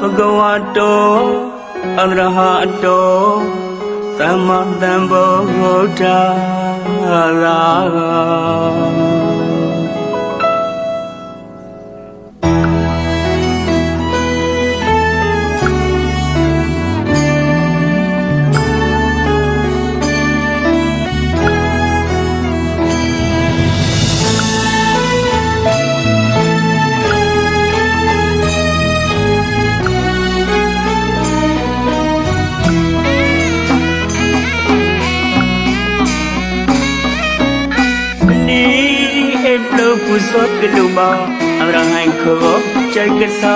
ဘဂဝတောအရဟတောသမ္မာသမ္ဗုဒ္ဓရာ eplo pusot keluma orang hai kho chai ke sa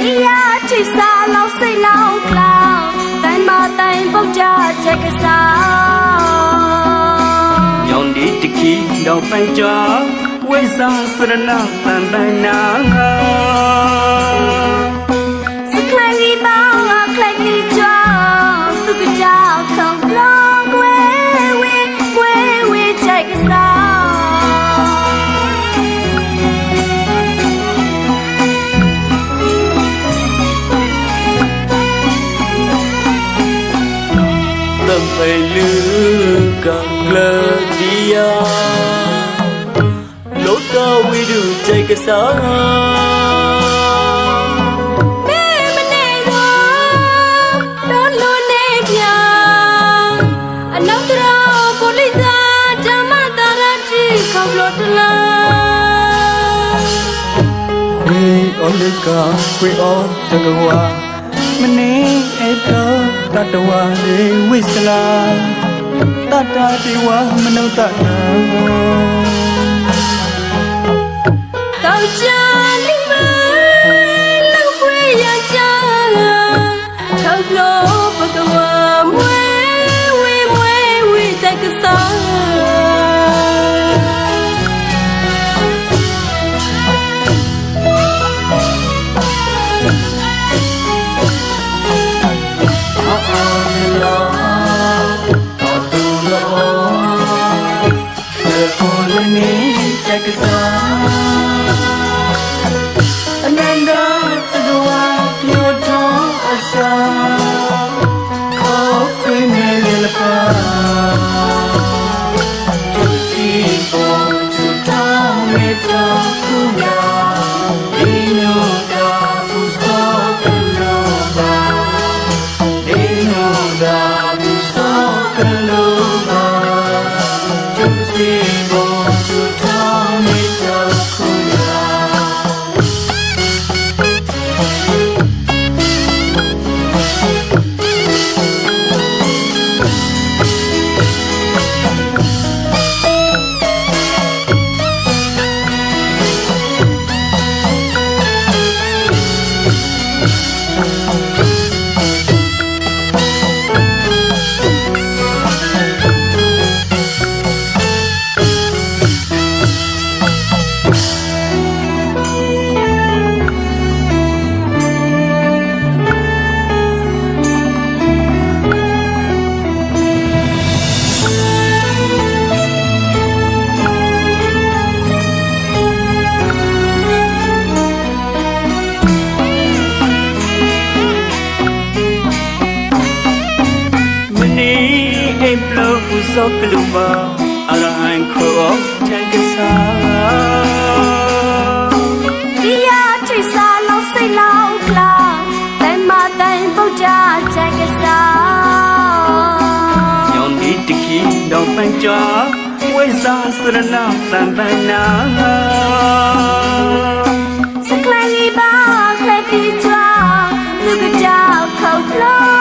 ဒီရချိစားလောက်စိတ်လောက်ကလောင်တိုင်မတိုင်ပုတ်ကြချက်ကစား yong di tiki dau pai cha tâm pai lu ka kla dia lo ka wi du chai ke sa မဲမနေတော့တော်လို့နေပြန်အနောက်တော်ပိုလိသာဓမ္မတာရတိခေါပလို့တလား we on the ka we on the wa mane e to tatwa de wisla tata de wa mano tata တော Ananda Tadwa Pyoto Asa Ko Kwene Lapa Tusi Bo Tuta Meta Kuya Ino Da Uso Kaloba Ino Da Uso Kaloba Tusi Bo Tuta နီအိပ်လို့ပူစောကလူမအရဟံခေါ်ချက်ကစားဒီရချိစားလောက်စိတ်လောက်ကလောင်တိုင်မတိုင်ပုတ်ကြချက်ကစားယောင်ဒီတခီတော့ပန်ကြဝိဇာစရနာတန်ပန်နာစကလေးပေါင်းခလိုက်ပြီးကြသူကကြောက်ခေါင်းလော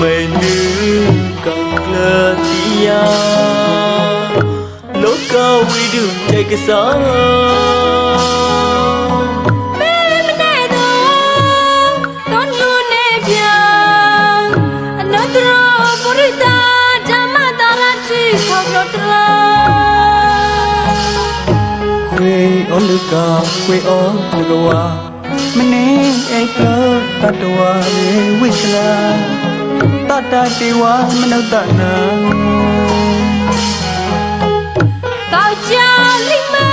မေနုကံကလတိယာလောကဝိဒုတေကစာอลุกาควยออสุกวามะเนไอกะตัตตวาเรวิชลา တတတေဝမနုဿနာကောက်ကြလိမ့်မယ်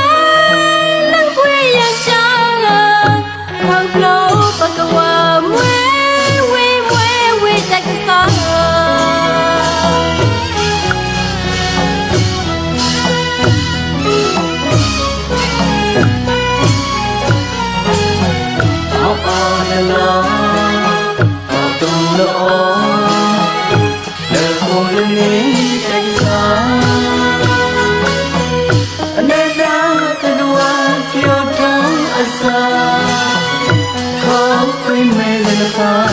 the fire.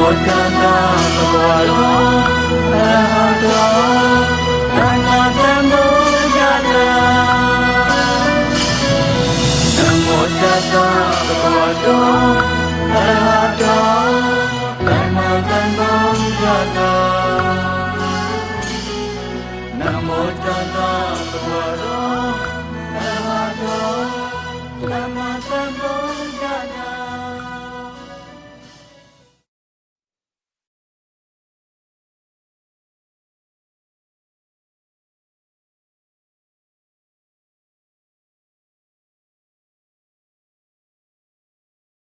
မောတနာဘဝရောအဟောတော်တဏတမောဇာနာနမောတနာဘဝရော